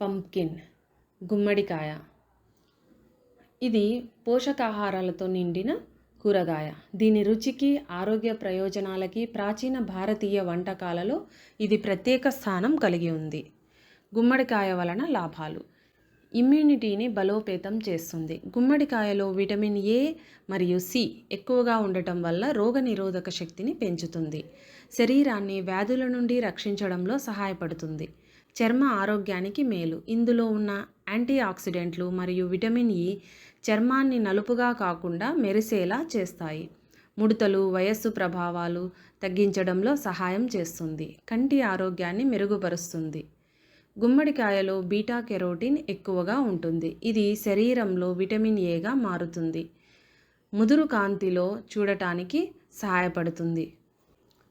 Pumpkin గుమ్మడికాయ. ఇది పోషకాహారాలతో నిండిన కూరగాయ. దీని రుచికి ఆరోగ్య ప్రయోజనాలకి ప్రాచీన భారతీయ వంటకాలలో ఇది ప్రత్యేక స్థానం కలిగి ఉంది. గుమ్మడికాయ వలన లాభాలు. ఇమ్యూనిటీని బలోపేతం చేస్తుంది. గుమ్మడికాయలో విటమిన్ ఏ మరియు సి ఎక్కువగా ఉండటం వల్ల రోగనిరోధక శక్తిని పెంచుతుంది. శరీరాన్ని వ్యాధుల నుండి రక్షించడంలో సహాయపడుతుంది. చర్మ ఆరోగ్యానికి మేలు. ఇందులో ఉన్న యాంటీ ఆక్సిడెంట్లు మరియు విటమిన్ ఇ చర్మాన్ని నలుపుగా కాకుండా మెరిసేలా చేస్తాయి. ముడతలు వయస్సు ప్రభావాలు తగ్గించడంలో సహాయం చేస్తుంది. కంటి ఆరోగ్యాన్ని మెరుగుపరుస్తుంది. గుమ్మడికాయలో బీటా కెరోటిన్ ఎక్కువగా ఉంటుంది. ఇది శరీరంలో విటమిన్ ఏగా మారుతుంది. ముదురు కాంతిలో చూడటానికి సహాయపడుతుంది.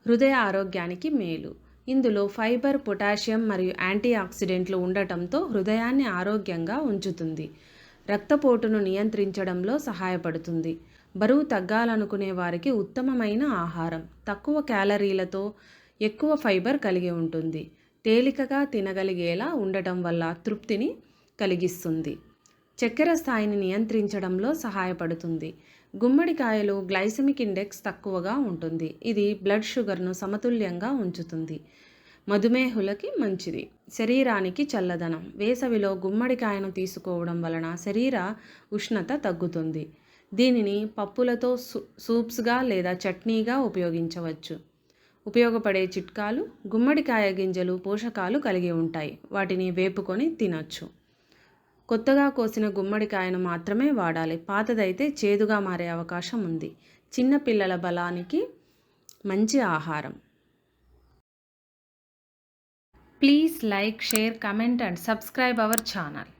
హృదయ ఆరోగ్యానికి మేలు. ఇందులో ఫైబర్ పొటాషియం మరియు యాంటీ ఆక్సిడెంట్లు ఉండటంతో హృదయాన్ని ఆరోగ్యంగా ఉంచుతుంది. రక్తపోటును నియంత్రించడంలో సహాయపడుతుంది. బరువు తగ్గాలనుకునే వారికి ఉత్తమమైన ఆహారం. తక్కువ క్యాలరీలతో ఎక్కువ ఫైబర్ కలిగి ఉంటుంది. తేలికగా తినగలిగేలా ఉండటం వల్ల తృప్తిని కలిగిస్తుంది. చక్కెర స్థాయిని నియంత్రించడంలో సహాయపడుతుంది. గుమ్మడికాయలో గ్లైసెమిక్ ఇండెక్స్ తక్కువగా ఉంటుంది. ఇది బ్లడ్ షుగర్ను సమతుల్యంగా ఉంచుతుంది. మధుమేహులకి మంచిది. శరీరానికి చల్లదనం. వేసవిలో గుమ్మడికాయను తీసుకోవడం వలన శరీర ఉష్ణత తగ్గుతుంది. దీనిని పప్పులతో సూ సూప్స్గా లేదా చట్నీగా ఉపయోగించవచ్చు. ఉపయోగపడే చిట్కాలు గుమ్మడికాయ గింజలు పోషకాలు కలిగి ఉంటాయి. వాటిని వేపుకొని తినొచ్చు. కొత్తగా కోసిన గుమ్మడికాయను మాత్రమే వాడాలి. పాతదైతే చేదుగా మారే అవకాశం ఉంది. చిన్నపిల్లల బలానికి మంచి ఆహారం. Please like share comment and subscribe our channel.